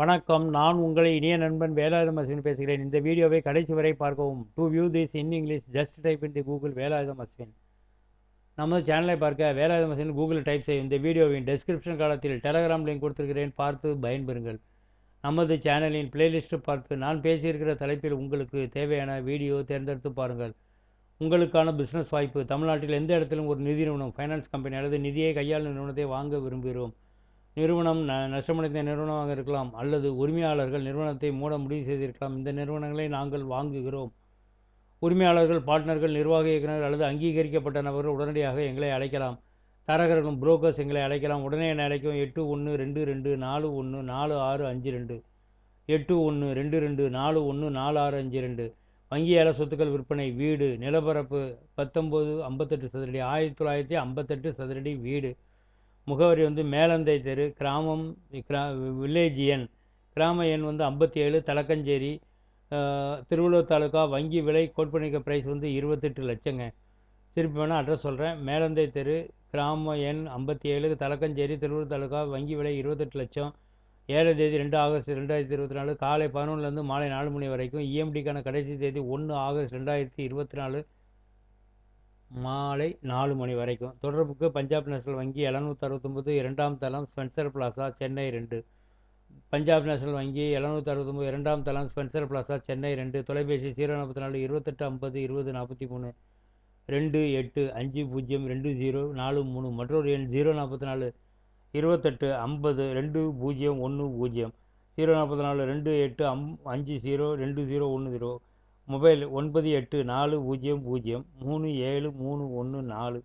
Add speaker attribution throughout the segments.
Speaker 1: வணக்கம். நான் உங்களை இனிய நண்பன் வேலாயுதம் பேசுகிறேன். இந்த வீடியோவை கடைசி வரை பார்க்கவும். To view this in English just type in the Google Velayudham Ashwin. நமது சேனலை பார்க்க வேலாயுதம் அஸ்வின் கூகுளில் டைப் செய்யும் இந்த வீடியோவின் டெஸ்கிரிப்ஷன் காலத்தில் டெலகிராம் லிங்க் கொடுத்திருக்கிறேன். பார்த்து பயன்பெறுங்கள். நமது சேனலின் பிளேலிஸ்ட்டு பார்த்து நான் பேசியிருக்கிற தலைப்பில் உங்களுக்கு தேவையான வீடியோ தேர்ந்தெடுத்து பாருங்கள். உங்களுக்கான பிஸ்னஸ் வாய்ப்பு. தமிழ்நாட்டில் எந்த இடத்திலும் ஒரு நிதி நிறுவனம் ஃபைனான்ஸ் கம்பெனி அல்லது நிதியை கையாளும் நிறுவனத்தை வாங்க விரும்புகிறோம். நிறுவனம் ந நஷ்டமடைந்த நிறுவனமாக இருக்கலாம் அல்லது உரிமையாளர்கள் நிறுவனத்தை மூட முடிவு செய்திருக்கலாம். இந்த நிறுவனங்களை நாங்கள் வாங்குகிறோம். உரிமையாளர்கள் பார்ட்னர்கள் நிர்வாக இயக்குனர் அல்லது அங்கீகரிக்கப்பட்ட நபர்கள் உடனடியாக எங்களை அழைக்கலாம். தரகர்களும் புரோக்கர்ஸ் எங்களை அழைக்கலாம். உடனே என்னை அழைக்கும் எட்டு ஒன்று ரெண்டு ரெண்டு நாலு ஒன்று நாலு ஆறு அஞ்சு ரெண்டு. எட்டு ஒன்று ரெண்டு ரெண்டு நாலு ஒன்று நாலு ஆறு அஞ்சு ரெண்டு. வங்கி ஏல சொத்துக்கள் விற்பனை வீடு நிலப்பரப்பு பத்தொம்போது ஐம்பத்தெட்டு சதுரடி ஆயிரத்தி தொள்ளாயிரத்தி ஐம்பத்தெட்டு சதுரடி வீடு. முகவரி வந்து மேலந்தை தெரு கிராமம் கிரா வில்லேஜ் எண். கிராம எண் வந்து ஐம்பத்தி ஏழு தலக்கஞ்சேரி திருவள்ளூர் தாலுக்கா வங்கி விலை கோட்பணிக்க ப்ரைஸ் வந்து இருபத்தெட்டு லட்சங்க. திருப்பி வேணால் அட்ரஸ் சொல்கிறேன் மேலந்தை தெரு கிராம எண் ஐம்பத்தி ஏழு தலக்கஞ்சேரி திருவள்ளூர் தாலுக்கா வங்கி விலை இருபத்தெட்டு லட்சம். ஏழு தேதி ரெண்டு ஆகஸ்ட் ரெண்டாயிரத்தி இருபத்தி நாலு. காலை பதினொன்றுலேருந்து மாலை நாலு மணி வரைக்கும் இஎம்டிக்கான கடைசி தேதி ஒன்று ஆகஸ்ட் ரெண்டாயிரத்தி இருபத்தி நாலு. மாலை நாலு மணி வரைக்கும். தொடர்புக்கு பஞ்சாப் நேஷனல் வங்கி எழுநூற்றி அறுபத்தொம்போது இரண்டாம் தளம் ஸ்பென்சர் பிளாசா சென்னை ரெண்டு. பஞ்சாப் நேஷனல் வங்கி எழுநூற்றி அறுபத்தொம்போது இரண்டாம் தளம் ஸ்பென்சர் பிளாசா சென்னை ரெண்டு. தொலைபேசி ஜீரோ நாற்பத்தி நாலு இருபத்தெட்டு ஐம்பது இருபது நாற்பத்தி மூணு ரெண்டு எட்டு அஞ்சு பூஜ்ஜியம் ரெண்டு ஜீரோ நாலு மூணு. மற்றொரு எண் ஜீரோ நாற்பத்தி நாலு இருபத்தெட்டு ஐம்பது ரெண்டு பூஜ்ஜியம் ஒன்று பூஜ்ஜியம். ஜீரோ நாற்பத்தி நாலு ரெண்டு எட்டு அம் அஞ்சு ஜீரோ ரெண்டு ஜீரோ ஒன்று ஜீரோ. மொபைல் ஒன்பது எட்டு நாலு பூஜ்ஜியம் பூஜ்ஜியம் மூணு ஏழு மூணு ஒன்று நாலு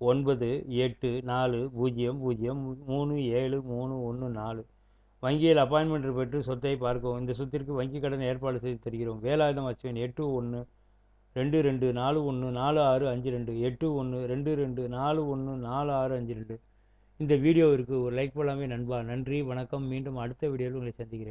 Speaker 1: ஒன்பது எட்டு நாலு பூஜ்ஜியம் பூஜ்ஜியம் மூணு ஏழு மூணு ஒன்று நாலு. வங்கியில் அப்பாயின்மெண்ட் பெற்று சொத்தை பார்க்கவும். இந்த சொத்திற்கு வங்கி கடன் ஏற்பாடு செய்து தருகிறோம். வேலாயுதம் அச்சுவன் எட்டு ஒன்று ரெண்டு ரெண்டு நாலு ஒன்று நாலு ஆறு அஞ்சு ரெண்டு. எட்டு ஒன்று ரெண்டு ரெண்டு நாலு ஒன்று நாலு ஆறு அஞ்சு ரெண்டு. இந்த வீடியோவிற்கு ஒரு லைக் போலாமே நண்பா. நன்றி. வணக்கம். மீண்டும் அடுத்த வீடியோவில் உங்களை சந்திக்கிறேன்.